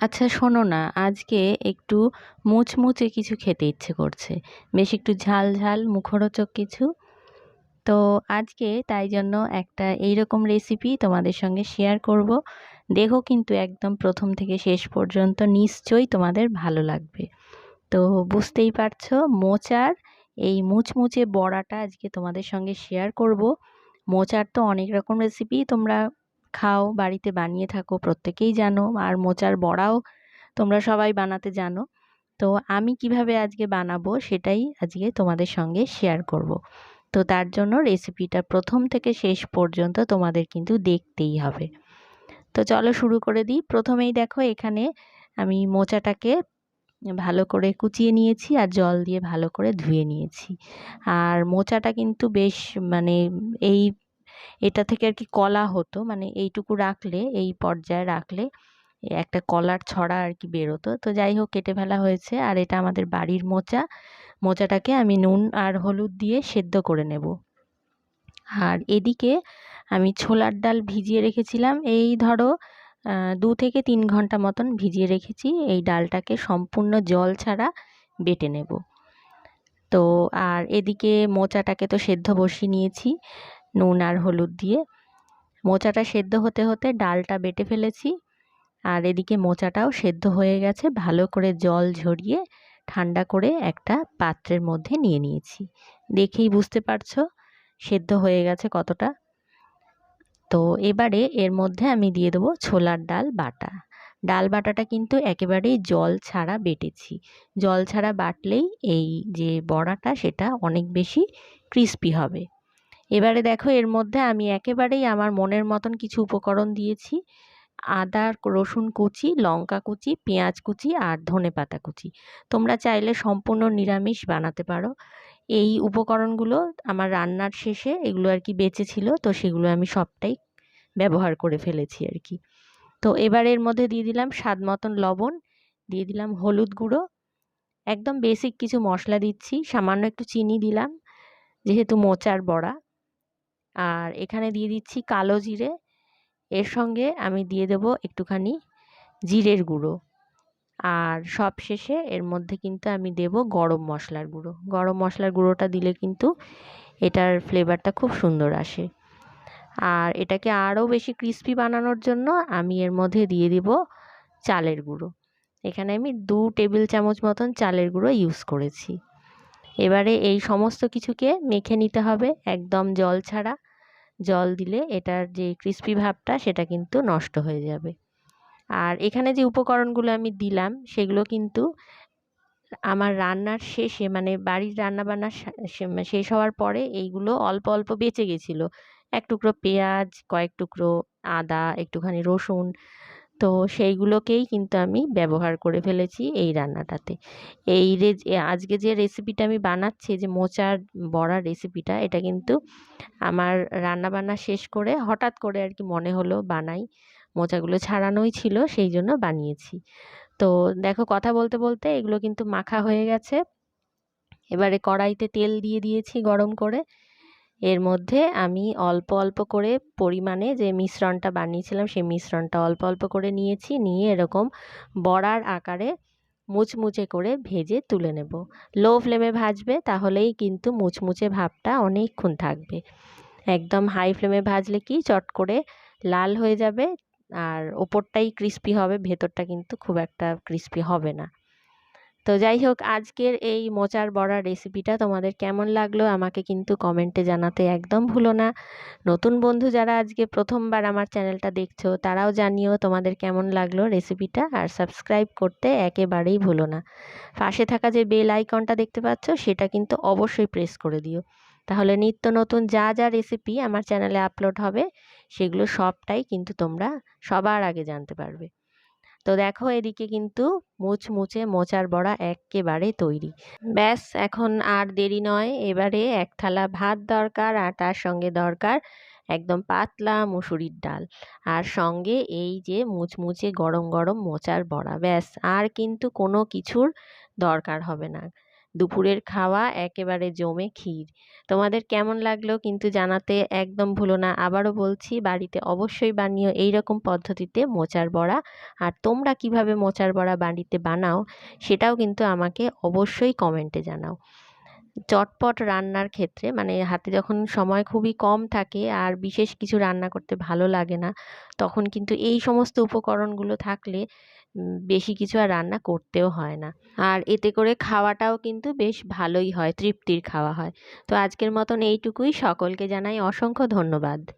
আচ্ছা শোনো না, আজকে একটু মুচমুচে কিছু খেতে ইচ্ছে করছে। বেশ একটু ঝাল ঝাল, মুখরোচক কিছু। তো আজকে তাই জন্য একটা এইরকম রেসিপি তোমাদের সঙ্গে শেয়ার করব। দেখো কিন্তু একদম প্রথম থেকে শেষ পর্যন্ত নিশ্চয়ই তোমাদের ভালো লাগবে। তো বুঝতেই পারছ, মোচার, এই মুচমুচে বড়াটা আজকে তোমাদের সঙ্গে শেয়ার করব। মোচার তো অনেক রকম রেসিপি তোমরা খাও, বাড়িতে বানিয়ে থাকো, প্রত্যেকেই জানো, আর মোচার বড়াও তোমরা সবাই বানাতে জানো। তো আমি কীভাবে আজকে বানাবো সেটাই আজকে তোমাদের সঙ্গে শেয়ার করব। তো তার জন্য রেসিপিটা প্রথম থেকে শেষ পর্যন্ত তোমাদের কিন্তু দেখতেই হবে। তো চলো শুরু করে দিই। প্রথমেই দেখো এখানে আমি মোচাটাকে ভালো করে কুচিয়ে নিয়েছি আর জল দিয়ে ভালো করে ধুয়ে নিয়েছি। আর মোচাটা কিন্তু বেশ মানে এই এটা থেকে আর কি কলা হতো। মানে এইটুকু রাখলে, এই পর্যায়ে রাখলে একটা কলার ছড়া আর কি বেরোতো। তো যাই হোক, কেটে ফেলা হয়েছে। আর এটা আমাদের বাড়ির মোচা। মোচাটাকে আমি নুন আর হলুদ দিয়ে সেদ্ধ করে নেব। আর এদিকে আমি ছোলার ডাল ভিজিয়ে রেখেছিলাম। এই ধরো দু থেকে তিন ঘণ্টা মতন ভিজিয়ে রেখেছি। এই ডালটাকে সম্পূর্ণ জল ছাড়া বেটে নেব। তো আর এদিকে মোচাটাকে তো সেদ্ধ বসিয়ে নিয়েছি। নুন আর হলুদ দিয়ে। মোচাটা সেদ্ধ হতে হতে ডালটা বেটে ফেলেছি। আর এদিকে মোচাটাও সেদ্ধ হয়ে গেছে, ভালো করে জল ঝরিয়ে ঠান্ডা করে একটা পাত্রের মধ্যে নিয়ে নিয়েছি। দেখেই বুঝতে পারছ সেদ্ধ হয়ে গেছে কতটা। তো এবারে এর মধ্যে আমি দিয়ে দেবো ছোলার ডাল বাটা। ডাল বাটাটা কিন্তু একেবারেই জল ছাড়া বেটেছি। জল ছাড়া বাটলেই এই যে বড়াটা, সেটা অনেক বেশি ক্রিস্পি হবে। এবারে দেখো এর মধ্যে আমি একেবারেই আমার মনের মতন কিছু উপকরণ দিয়েছি। আদা, রসুন কুচি, লঙ্কা কুচি, পেঁয়াজ কুচি আর ধনে পাতা কুচি। তোমরা চাইলে সম্পূর্ণ নিরামিষ বানাতে পারো। এই উপকরণগুলো আমার রান্নার শেষে এগুলো আর কি বেঁচে ছিল, তো সেগুলো আমি সবটাই ব্যবহার করে ফেলেছি আর কি। তো এবার এর মধ্যে দিয়ে দিলাম স্বাদ মতন লবণ, দিয়ে দিলাম হলুদ গুঁড়ো, একদম বেসিক কিছু মশলা দিচ্ছি, সামান্য একটু চিনি দিলাম, যেহেতু মোচার বড়া। আর এখানে দিয়ে দিচ্ছি কালো জিরে। এর সঙ্গে আমি দিয়ে দেব একটুখানি জিরের গুঁড়ো। আর সব শেষে এর মধ্যে কিন্তু আমি দেব গরম মশলার গুঁড়ো। গরম মশলার গুঁড়োটা দিলে কিন্তু এটার ফ্লেভারটা খুব সুন্দর আসে। আর এটাকে আরও বেশি ক্রিস্পি বানানোর জন্য আমি এর মধ্যে দিয়ে দিব চালের গুঁড়ো। এখানে আমি দু টেবিল চামচ মতন চালের গুঁড়ো ইউজ করেছি। এবারে এই সমস্ত কিছুকে মেখে নিতে হবে, একদম জল ছাড়া। জল দিলে এটার যে ক্রিস্পি ভাবটা, সেটা কিন্তু নষ্ট হয়ে যাবে। আর এখানে যে উপকরণগুলো আমি দিলাম, সেগুলো কিন্তু আমার রান্নার শেষে মানে বাড়ির রান্নাবান্না শেষ হওয়ার পরে এইগুলো অল্প অল্প বেঁচে গেছিল। এক টুকরো পেঁয়াজ, কয়েক টুকরো আদা, একটুখানি রসুন তো সেইগুলোকেই কিন্তু আমি ব্যবহার করে ফেলেছি এই রান্নাটাতে। এই আজকে যে রেসিপিটা আমি বানাচ্ছি, যে মোচার বড়ার রেসিপিটা এটা কিন্তু আমার রান্না বান্না শেষ করে হঠাৎ করে আর কি মনে হলো বানাই। মোচাগুলো ছাড়ানোই ছিল, সেই জন্য বানিয়েছি। তো দেখো কথা বলতে বলতে এগুলো কিন্তু মাখা হয়ে গেছে। এবারে কড়াইতে তেল দিয়ে দিয়েছি গরম করে। এর মধ্যে আমি অল্প অল্প করে পরিমাণে যে মিশ্রণটা বানিয়েছিলাম, সেই মিশ্রণটা অল্প অল্প করে নিয়েছি, নিয়ে এরকম বড়ার আকারে মুচমুচে করে ভেজে তুলে নেব। লো ফ্লেমে ভাজবে, তাহলেই কিন্তু মুচমুচে ভাবটা অনেকক্ষণ থাকবে। একদম হাই ফ্লেমে ভাজলে কি চট করে লাল হয়ে যাবে, আর ওপরটাই ক্রিস্পি হবে, ভেতরটা কিন্তু খুব একটা ক্রিস্পি হবে না। তো যাই হোক, আজকের এই মোচার বড়ার রেসিপিটা তোমাদের কেমন লাগল আমাকে কিন্তু কমেন্টে জানাতে একদম ভুলো না। নতুন বন্ধু যারা আজকে প্রথমবার আমার চ্যানেলটা দেখছ, তারাও জানিও তোমাদের কেমন লাগল রেসিপিটা আর সাবস্ক্রাইব করতে একেবারেই ভুলো না। পাশে থাকা যে বেল আইকনটা দেখতে পাচ্ছ, সেটা কিন্তু অবশ্যই প্রেস করে দিও। তাহলে নিত্য নতুন যা যা রেসিপি আমার চ্যানেলে আপলোড হবে, সেগুলো সবটাই কিন্তু তোমরা সবার আগে জানতে পারবে। তো দেখো এদিকে কিন্তু মুচমুচে মোচার বড়া একেবারে তৈরি। ব্যাস, এখন আর দেরি নয়। এবারে এক থালা ভাত দরকার আর তার সঙ্গে দরকার একদম পাতলা মুসুরির ডাল। আর সঙ্গে এই যে মুচমুচে গরম গরম মোচার বড়া, ব্যাস, আর কিন্তু কোনো কিছুর দরকার হবে না। দুপুরের খাওয়া, একেবারে জমে ক্ষীর। তোমাদের কেমন লাগল কিন্তু জানাতে একদম ভুলো না। আবারও বলছি, বাড়িতে অবশ্যই বানিও এই রকম পদ্ধতিতে মোচার বড়া। আর তোমরা কীভাবে মোচার বড়া বাড়িতে বানাও সেটাও কিন্তু আমাকে অবশ্যই কমেন্টে জানাও। চটপট রান্নার ক্ষেত্রে মানে হাতে যখন সময় খুবই কম থাকে আর বিশেষ কিছু রান্না করতে ভালো লাগে না, তখন কিন্তু এই সমস্ত উপকরণগুলো থাকলে বেশি কিছু আর রান্না করতেও হয় না। আর এতে করে খাওয়াটাও কিন্তু বেশ ভালোই হয়, তৃপ্তির খাওয়া হয়। তো আজকের মতন এইটুকুই। সকলকে জানাই অসংখ্য ধন্যবাদ।